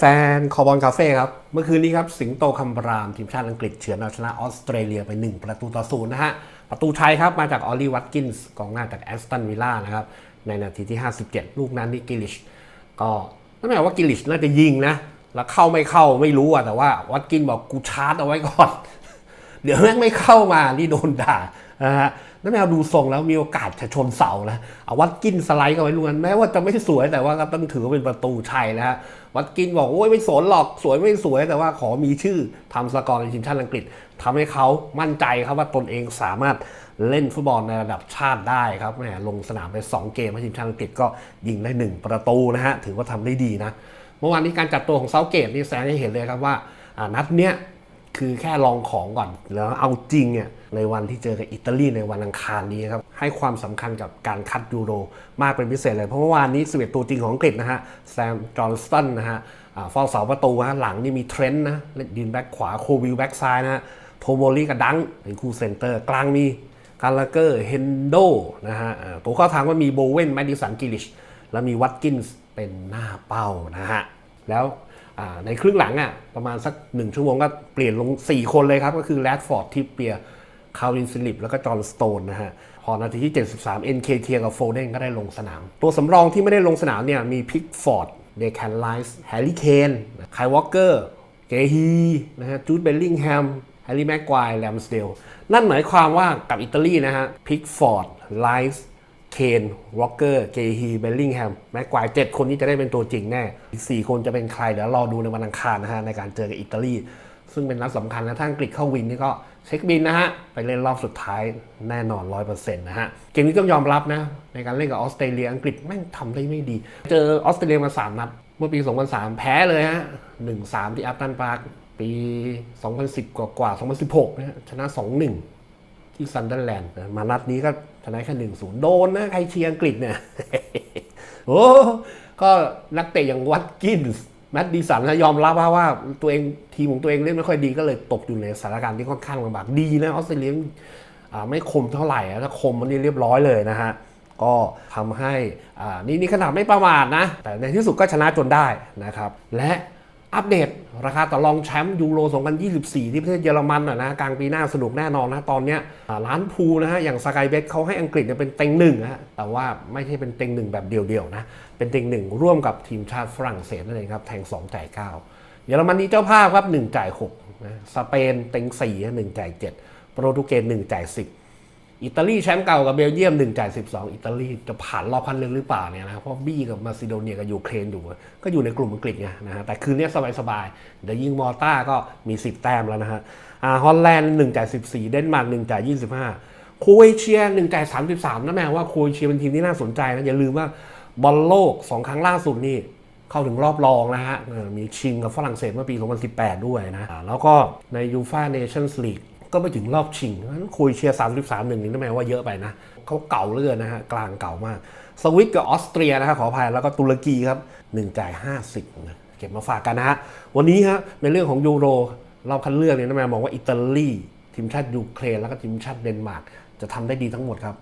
แฟนๆ คอบอลคาเฟ่ครับ เมื่อคืนนี้ครับ สิงโตคำราม ทีมชาติอังกฤษเฉือนเอาชนะออสเตรเลียไป 1 ประตูต่อศูนย์นะฮะ ประตูชัยครับ มาจากออลลี่วัตกินส์กองหน้าจากแอสตันวิลล่านะครับ ในนาทีที่ 57 ลูกนั้นนี่กิลิช ก็นั่นหมายว่ากิลิชน่าจะยิงนะ แล้วเข้าไม่เข้าไม่รู้อะแต่ว่าวัตกินบอกกูชาร์จเอาไว้ก่อน เดี๋ยวแม่งไม่เข้ามานี่โดนด่า นะฮะนั่นแมวดูทรงแล้วมีโอกาสจะชนเสานะเอาวัดกินสไลด์เข้าไปลูกนั้นแม้ว่าจะไม่สวยแต่ว่าก็ต้องถือว่าเป็นประตูชัยนะฮะวัดกินบอกโอ้ยไม่สนหรอกสวยไม่สวยแต่ว่าขอมีชื่อทำสกอร์ในทีมชาติอังกฤษทำให้เขามั่นใจครับว่าตนเองสามารถเล่นฟุตบอลในระดับชาติได้ครับแหมลงสนามไป 2 เกมให้ทีมชาติอังกฤษก็ยิงได้ 1 ประตูนะฮะถือว่าทำได้ดีนะเมื่อวานนี้การจัดตัวของเซาเกตนี่แสดงให้เห็นเลยครับว่านัดเนี้ย คือแค่ลองของก่อน แล้วเอาจริงเนี่ยในวันที่เจอกับอิตาลีในวันอังคารนี้ครับ ให้ความสำคัญกับการคัดยูโรมากเป็นพิเศษเลย เพราะเมื่อวานนี้สเวตตัวจริงของอังกฤษนะฮะแซมจอห์นสตันนะฮะฟอ่าเสาประตูฮะหลังนี่มีเทรนต์นะดินแบ็กขวาโควิลแบ็กซ้ายนะฮะโทโบลีกับดังเป็นคู่เซนเตอร์กลางมีกาลาเกอร์เฮนโดนะฮะตัวเข้าทางว่ามีโบเวนแมดิสันกิลิช แล้วมีวัตกินส์เป็นหน้าเป้านะฮะแล้ว ในครึ่งหลังอะประมาณสักหนึ่งชั่วโมงก็เปลี่ยนลง 4 คนเลยครับ ก็คือแรดฟอร์ดทิปเปียคารินซิลิปแล้วก็จอห์นสโตนนะฮะพอนาทีที่ 73 NK เทียกับโฟเดนก็ได้ลงสนาม ตัวสำรองที่ไม่ได้ลงสนามเนี่ยมีพิกฟอร์ดเดแคนไลส์แฮร์รี่เคนไคยวอเกอร์เกฮีนะฮะจูดเบลลิงแฮมแฮร์รี่แม็กควายแลมสเดลนั่นหมายความว่ากับอิตาลีนะฮะพิกฟอร์ดไลส์ เคนวอลเกอร์ เกฮีเบลลิงแฮมแม็กควายเจ็ดคนนี้จะได้เป็นตัวจริงแน่อีก4คนจะเป็นใครเดี๋ยวรอดูในวันอังคารนะฮะในการเจอกับอิตาลี ซึ่งเป็นนัดสำคัญนะถ้าอังกฤษเข้าวินนี่ก็เช็คบินนะฮะ ไปเล่นรอบสุดท้ายแน่นอน 100%นะฮะ เกมนี้ต้องยอมรับนะ ในการเล่นกับออสเตรเลียอังกฤษแม่งทำได้ไม่ดี เจอออสเตรเลียมา 3 นัด เมื่อปี 2003 แพ้เลยฮะ 1-3 ที่อัฟตันปาร์คปี 2010 กว่าๆ2016 นะฮะชนะ 2-1 ที่ซันเดอร์แลนด์มานัดนี้ก็ชนะแค่หนึ่งศูนย์โดนนะใครเชียร์อังกฤษเนี่ยโอ้ก็นักเตะอย่างวัตกินส์แมตต์ดีสันนะยอมรับว่าว่าตัวเองทีมของตัวเองเล่นไม่ค่อยดีก็เลยตกอยู่ในสถานการณ์ที่ค่อนข้างลำบากดีนะออสเตรเลียไม่คมเท่าไหร่อะถ้าคมมันนี่เรียบร้อยเลยนะฮะก็ทำให้นี่นี่ขนาดไม่ประมาทนะ แต่ในที่สุดก็ชนะจนได้นะครับ และ อัปเดตราคาต่อรองแชมป์ยูโร 2024 ที่ประเทศเยอรมันอะนะกลางปีหน้าสนุกแน่นอนนะตอนนี้ร้านพูนะฮะอย่างสกายเบสเขาให้อังกฤษเนี่ยเป็นเต็งหนึ่งนะฮะแต่ว่าไม่ใช่เป็นเต็งหนึ่งแบบเดียวๆนะเป็นเต็งหนึ่งร่วมกับทีมชาติฝรั่งเศสนั่นเองครับแทง 2 จ่าย 9 เยอรมนีเจ้าภาพครับ 1 จ่าย6นะสเปนเต็ง4นะ1จ่าย 7 โปรตุเกส1จ่าย 10 อิตาลีแชมป์เก่ากับเบลเยียม1จ่าย12 อิตาลีจะผ่านรอบคัดเลือกหรือเปล่าเนี่ยนะครับเพราะบี้กับมาซิโดเนียกับยูเครนอยู่ ก็อยู่ในกลุ่มอังกฤษไงนะฮะแต่คืนนี้สบายๆเดี๋ยวยิงมอต้าก็มี 10 แต้มแล้วนะฮะอ่าฮอลแลนด์1จ่าย14 เดนมาร์ก1จ่าย25 โครเอเชีย1จ่าย33นั่นแปลว่าโครเอเชียเป็นทีมที่น่าสนใจนะอย่าลืมว่าบอลโลก 2 ครั้งล่าสุดนี่เข้าถึงรอบรองนะฮะมีชิงกับฝรั่งเศสเมื่อปี 2018 ด้วยนะแล้วก็ในยูฟาเนชั่นส์ลีก ก็ไปถึงรอบชิงเพราะฉะนั้นโครเอเชีย33หนึ่งนี่นั่นหมายว่าเยอะไปนะเขาเก่าเลือนนะฮะกลางเก่ามาก สวิตกับออสเตรียนะฮะขออภัยแล้วก็ตุรกีครับ1จ่าย50นะเก็บมาฝากกันนะฮะวันนี้ฮะในเรื่องของยูโรรอบคัดเลือกเนี่ยนั่นหมายมองว่าอิตาลีทีมชาติยูเครนแล้วก็ทีมชาติเดนมาร์กจะทำได้ดีทั้งหมดครับ